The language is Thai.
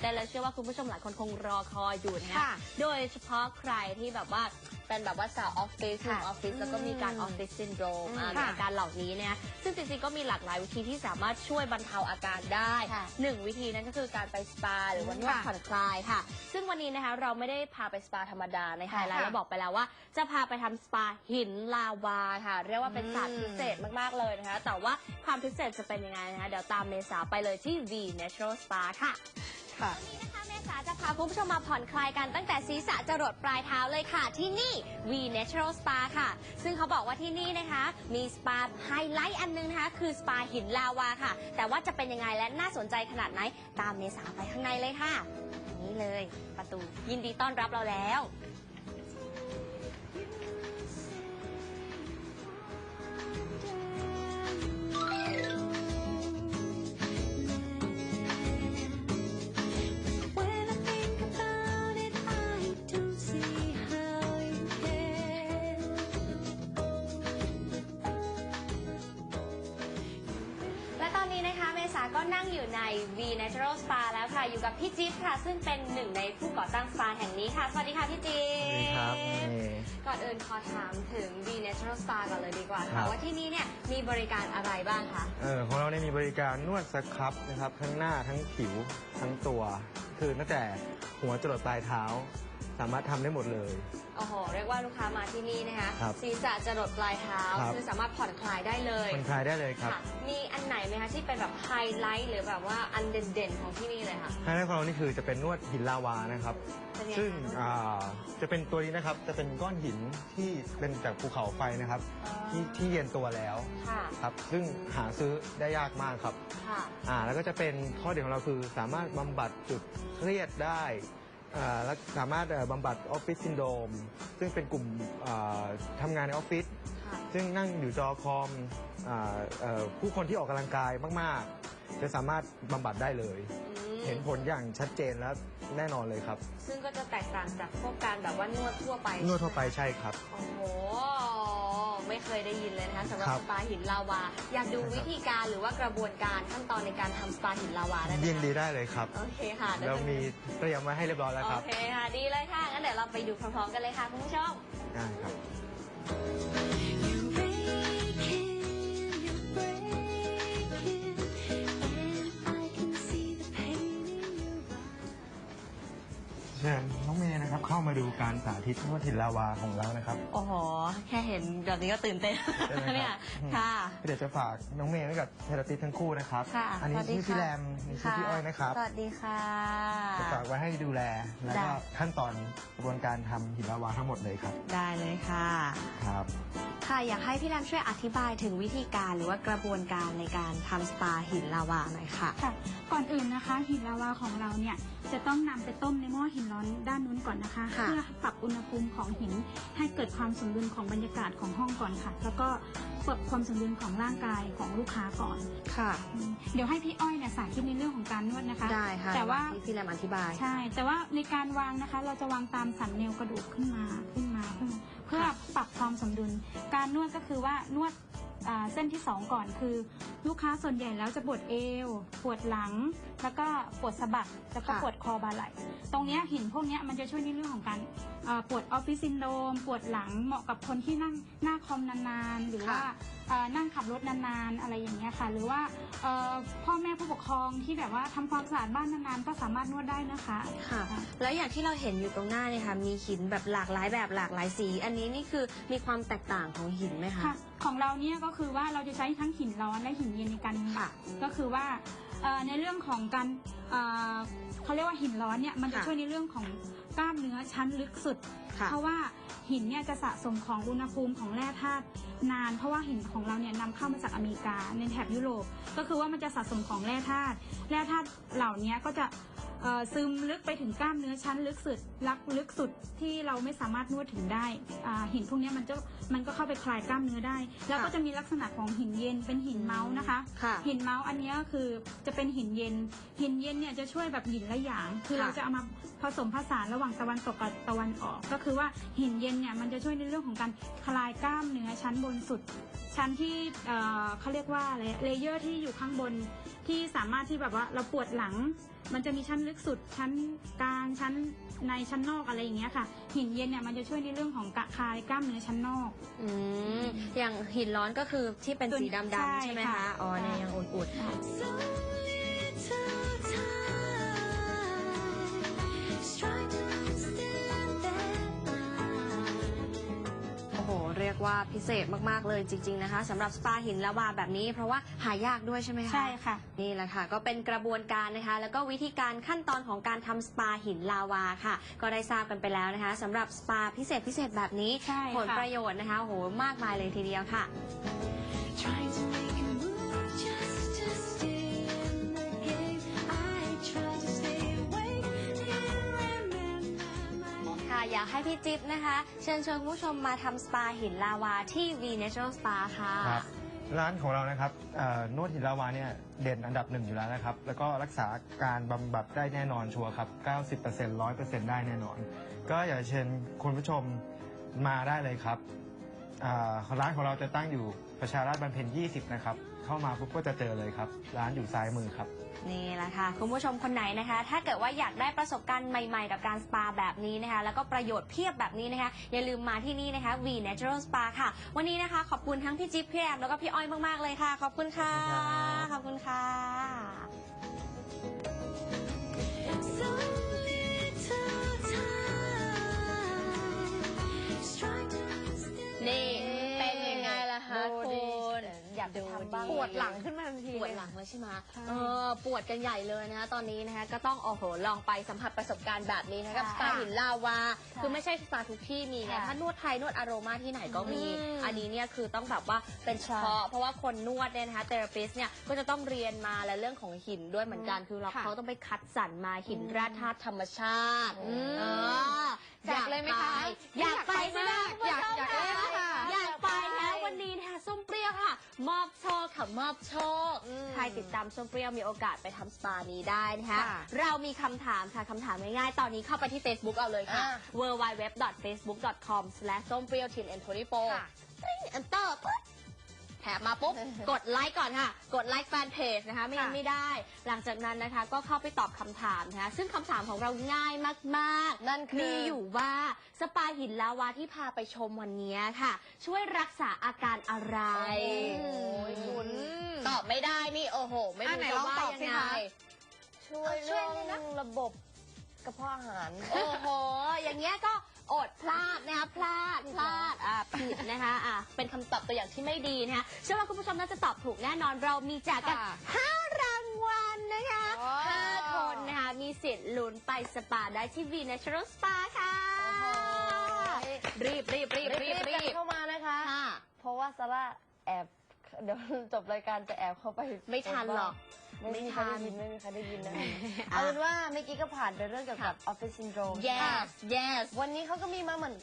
เต้นและเชื่อว่าคุณผู้ชมหลายคนคงรอคอยอยู่นะคะ ค่ะโดยเฉพาะใครที่แบบว่าเป็นแบบว่าสาวออฟฟิศอยู่ค่ะออฟฟิศแล้วก็มีการออฟฟิศซินโดรมอืมอาค่ะอาการเหล่านี้เนี่ยซึ่งจริงๆก็มีหลากหลายวิธีที่สามารถช่วยบรรเทาอาการได้ค่ะหนึ่งวิธีนั้นก็คือการไปสปาหรือว่านวดค่ะผ่อนคลายค่ะ ซึ่งวันนี้นะคะเราไม่ได้พาไปสปาธรรมดาในไฮไลท์ค่ะเราบอกไปแล้วว่า จะพาไปทำสปาหินลาวาค่ะ เรียกว่าเป็นศาสตร์พิเศษมาก ๆ เลยนะคะ แต่ว่าความพิเศษจะเป็นยังไงนะคะ เดี๋ยวตามเมษาไปเลยที่ V Natural Spa ค่ะ ค่ะวันนี้นะคะเมษาจะพาคุณผู้ชมมาผ่อนคลายกันตั้งแต่ศีรษะจรดปลายเท้าเลยค่ะ ที่นี่ V Natural Spa ค่ะ ซึ่งเขาบอกว่าที่นี่นะคะ มีสปาไฮไลท์อันนึงนะคะ คือสปาหินลาวาค่ะ แต่ว่าจะเป็นยังไงและน่าสนใจขนาดไหน ตามเมษาไปข้างในเลยค่ะ นี่เลย ประตูยินดีต้อนรับเราแล้ว ก็นั่งอยู่ใน V Natural Spa แล้วค่ะ อยู่กับพี่จิ๊บค่ะ ซึ่งเป็นหนึ่งในผู้ก่อตั้งสปาแห่งนี้ค่ะ สวัสดีค่ะพี่จิ๊บสวัสดีครับนี่ ก่อนอื่นขอถามถึง V Natural Spa ก่อนเลยดีกว่าครัค่ะ บ ว่าที่นี่เนี่ยมีบริการอะไรบ้างคะ เออของเราเนี่ยมีบริการนวดสครับนะครับทั้งหน้าทั้งผิวทั้งตัว คือตั้งแต่หัวจรดปลายเท้า สามารถทำได้หมดเลย โอ้โห เรียกว่าลูกค้ามาที่นี่นะคะครับศีรษะจะหลดปลายเท้าครับ คือสามารถผ่อนคลายได้เลยคนคลายได้เลยครับค่ะมีอันไหนไหมคะที่เป็นแบบไฮไลท์หรือแบบว่าอันเด่นๆของที่นี่เลยค่ะไฮไลท์ของเรานี่คือจะเป็นนวดหินลาวานะครับ เป็นยังไงซึ่งคะอ่าจะเป็นตัวนี้นะครับ จะเป็นก้อนหินที่เป็นจากภูเขาไฟนะครับที่ที่เย็นตัวแล้วค่ะครับ ซึ่งหาซื้อได้ยากมากครับ ค่ะ อ่าแล้วก็จะเป็นข้อเด่นของเราคือสามารถบำบัดจุดเครียดได้อ่า และสามารถเอ่อบำบัดออฟฟิศซินโดรมซึ่งเป็นกลุ่มอ่าทำงานในออฟฟิศค่ะ ซึ่งนั่งอยู่จอคอมอ่าเอ่อผู้คนที่ออกกำลังกายมาก ๆ จะสามารถบำบัดได้เลย อืมเห็นผลอย่างชัดเจนและแน่นอนเลยครับซึ่งก็จะแตกต่างจากพวกการแบบว่านวดทั่วไปนวดทั่วไปใช่ครับ โอ้โห ไม่เคยได้ยินเลยนะคะสำหรับครัสบปาหินลาวา อยากดูวิธีการหรือว่ากระบวนการขั้นตอนในการทำสปาหินลาวาได้ไหมคะยินดีได้เลยครับ โอเคค่ะเรามีเตรียมไว้ให้เรียบร้อยแล้วคโอรับเคค่ะ ดีเลยค่ะงั้นเดี๋ยวเราไปดูพร้อมๆกันเลยค่ะคุณผู้ชม ได้ครับ You're breaking, เชิญน้องเมย์นะครับเข้ามาดูการสาธิตนวดหินลาวาของเรานะครับ โอ้โห แค่เห็นแบบนี้ก็ตื่นเต้นใช่ไหมครับ เนี่ยอืมค่ะ เดี๋ยวจะฝากน้องเมย์ไว้กับเทเลติสทั้งคู่นะครับ ค่ะอันี้สวัสดีชื่อพี่ค่ะ แรมนี่ชื่อพี่อ้อยนะครับ สวัสดีค่ะ จะฝากไว้ให้ดูแล แล้วได้ก็ขั้นตอนกระบวนการทำหินลาวาทั้งหมดเลยครับ ได้เลยค่ะ ครับ ค่ะ อยากให้พี่แรมช่วยอธิบายถึงวิธีการหรือว่ากระบวนการในการทำสปาหินลาวาหน่อยค่ะ ค่ะก่อนอื่นนะคะหินลาวาของเราเนี่ยจะต้องนำไปต้มในหม้อหินร้อนด้านนู้นก่อนนะคะค่ะ เพื่อปรับอุณหภูมิของหินให้เกิดความสมดุลของบรรยากาศของห้องก่อนค่ะ แล้วก็ปรับความสมดุลของร่างกายของลูกค้าก่อนค่ะ อืมเดี๋ยวให้พี่อ้อยเนี่ยสาธิตในเรื่องของการนวดนะคะ ได้ค่ะแต่ว่า ที่พี่แรมอธิบาย ใช่ แต่ว่าในการวางนะคะ เราจะวางตามสันแนวกระดูกขึ้นมาขึ้นมาขึ้นมาเพื่อค่ะปรับความสมดุล การนวดก็คือว่านวดอ่า เส้นที่สองก่อนคือ ลูกค้าส่วนใหญ่แล้วจะปวดเอว ปวดหลัง แล้วก็ปวดสะบักแล้วก็ค่ะ ปวดคอบาไหล่ตรงเนี้ยหินพวกเนี้ยมันจะช่วยในเรื่องของการอ่าปวดออฟฟิศซินโดรมปวดหลังเหมาะกับคนที่นั่งหน้าคอมนานๆ หรือว่าค่ะอ่านั่งขับรถนานๆอะไรอย่างเงี้ยค่ะ หรือว่าเอ่อพ่อแม่ผู้ปกครองที่แบบว่าทำความสะอาดบ้านนานๆก็สามารถนวดได้นะคะ ค่ะ แล้วอย่างที่เราเห็นอยู่ตรงหน้าเนี่ยค่ะ มีหินแบบหลากหลายแบบหลากหลายสี อันนี้นี่คือมีความแตกต่างของหินไหมคะ ค่ะ ของเราเนี่ยก็คือว่าเราจะใช้ทั้งหินร้อนและหินเย็นในการบำบัค่ะดก็คือว่าเอ่อในเรื่องของการเอ่อเขาเรียกว่าหินร้อนเนี่ยมันจะค่ะ ช่วยในเรื่องของกล้ามเนื้อชั้นลึกสุด ค่ะ เพราะว่าหินเนี่ยจะสะสมของอุณหภูมิของแร่ธาตุนาน เพราะว่าหินของเราเนี่ยนำเข้ามาจากอเมริกาในแถบยุโรปก็คือว่ามันจะสะสมของแร่ธาตุแร่ธาตุเหล่านี้ก็จะเอ่อซึมลึกไปถึงกล้ามเนื้อชั้นลึกสุดลักลึกสุดที่เราไม่สามารถนวดถึงได้อ่าหินพวกเนี้ยมันจะมันก็เข้าไปคลายกล้ามเนื้อได้ แล้วก็ค่ะจะมีลักษณะของหินเย็นเป็นหินเมาส์นะคะ ค่ะหินเมาส์อันเนี้ยคือจะเป็นหินเย็น หินเย็นเนี่ยจะช่วยแบบหยินและหยาง คือค่ะ เราจะเอามาผสมผสานระหว่างตะวันตกกับตะวันออกก็คือว่าหินเย็นเนี่ยมันจะช่วยในเรื่องของการคลายกล้ามเนื้อชั้นบนสุด ชั้นที่เอ่อเขาเรียกว่าอะไรเลเยอร์ที่อยู่ข้างบนที่สามารถที่แบบว่าเราปวดหลัง มันจะมีชั้นลึกสุดชั้นกลางชั้นในชั้นนอกอะไรอย่างเงี้ยค่ะ หินเย็นเนี่ยมันจะช่วยในเรื่องของกระคายกล้ามเนื้อชั้นนอก อืมอย่างหินร้อนก็คือที่เป็นสีดำๆใช่ไหมคะค่ะ อ๋อเนี่ยยังอุ่น So ว่าพิเศษมากๆเลยจริง ๆนะคะสำหรับสปาหินละวาแบบนี้ เพราะว่าหายากด้วยใช่ไหมคะใช่ค่ะ นี่แหละค่ะ ก็เป็นกระบวนการนะคะ แล้วก็วิธีการขั้นตอนของการทำสปาหินลาวาค่ะ ก็ได้ทราบกันไปแล้วนะคะสำหรับสปาพิเศษพิเศษแบบนี้ ใช่ค่ะผลประโยชน์นะคะโอ้โหมากมายเลยทีเดียวค่ะ Trying อยากให้พี่จิ๊บนะคะ เชิญชวนคุณผู้ชมมาทำสปาหินลาวาที่ V Natural Spa ค่ะ ครับร้านของเรานะครับเอ่อนวดหินลาวาเนี่ยเด่นอันดับหนึ่งอยู่แล้วนะครับ แล้วก็รักษาการบำบัดได้แน่นอนชัวร์ครับ 90% 100%ได้แน่นอน ก็อยากเชิญคุณผู้ชมมาได้เลยครับ อ่าร้านของเราจะตั้งอยู่ประชาราษฎร์บำเพ็ญ 20 นะครับ เข้ามาปุ๊บก็จะเจอเลยครับ ร้านอยู่ซ้ายมือครับ นี่แหละค่ะ คุณผู้ชมคนไหนนะคะ ถ้าเกิดว่าอยากได้ประสบการณ์ใหม่ๆ กับการสปาแบบนี้นะคะ แล้วก็ประโยชน์เพียบแบบนี้นะคะ อย่าลืมมาที่นี่นะคะ V Natural Spa ค่ะ วันนี้นะคะ ขอบคุณทั้งพี่จิ๊บพี่แอมแล้วก็พี่อ้อยมากๆเลยค่ะ ขอบคุณค่ะ ขอบคุณค่ะ วดหลังขึ้นมาทันทีปวดหลังเลยใช่ไหมเออปวดกันใหญ่เลยนะคะตอนนี้นะคะก็ต้องโอ้โหลองไปสัมผัสประสบการณ์แบบนี้นะคะกับสปาหินลาวา คือไม่ใช่สปาทุกที่มีไงถ้านวดไทยนวดอโรมาที่ไหนก็มี อันนี้เนี่ยคือต้องแบบว่าเป็นเฉพาะเพราะว่าคนนวดเนี่ยนะคะเทอราปิสเนี่ยก็จะต้องเรียนมาและเรื่องของหินด้วยเหมือนกันคือเราเขาต้องไปคัดสรรมาหินแร่ธาตุธรรมชาติเอออยากเลยไหมคะอยากไปใช่ไหมอยากอยากเล่นค่ะอยากไปแล้ววันนี้นะคะส้มเปรี้ยวค่ะ มอบโชคค่ะมอบโชคใครติดตามส้มเปรี้ยวมีโอกาสไปทำสปานี้ได้นะคะ ค่ะเรามีคำถามค่ะคำถามง่ายๆ ตอนนี้เข้าไปที่ Facebook เอาเลยค่ะ อ่า w w w f a c e b o o k c o m ส้มเปรี้ยวทีนเอ็นโทริโปค่ะเอนเตอร์ปุ๊บ แถบมาปุ๊บ กดไลค์ก่อนค่ะ กดไลค์แฟนเพจนะคะไม่งั้นค่ะไม่ได้ หลังจากนั้นนะคะก็เข้าไปตอบคำถามนะคะซึ่งคำถามของเราง่ายมากๆนั่นคือ มีอยู่ว่าสปาหินลาวาที่พาไปชมวันนี้ค่ะ ช่วยรักษาอาการอะไรโอ้ยคุณตอบไม่ได้นี่โอ้โห ไม่อะรู้ไหนจะลองว่าตอบยังสิไงคะ ช่วยเรื่องระบบกระเพาะอาหาร โอ้โห อย่างเงี้ยก็อดพลาดนะคะพลาดพลาดอ่า ผิดนะคะอะเป็นคำตอบตัวอย่างที่ไม่ดีนะคะเชื่อว่าคุณผู้ชมน่าจะตอบถูกแน่นอนเรามีแจกกันค่ะ ห้ารางวัลนะคะว้าวห้าคนนะคะมีสิทธิ์ลุ้นไปสปาได้ที่ V Natural Spa ค่ะรีบรีบรีบรีบรีรีบบเข้ามานะคะ ค่ะ เพราะว่าซาร่าแอบเดี๋ยวจบรายการจะแอบเข้าไปไม่ทันหรอกไม่มีใครได้ยินไม่มีใครได้ยินนะอะเอาเป็นว่าเมื่อกี้ก็ผ่านไปเรื่องเกี่ยวกับออฟฟิศซินโดรม yes yes วันนี้เขาก็มีมาเหมือน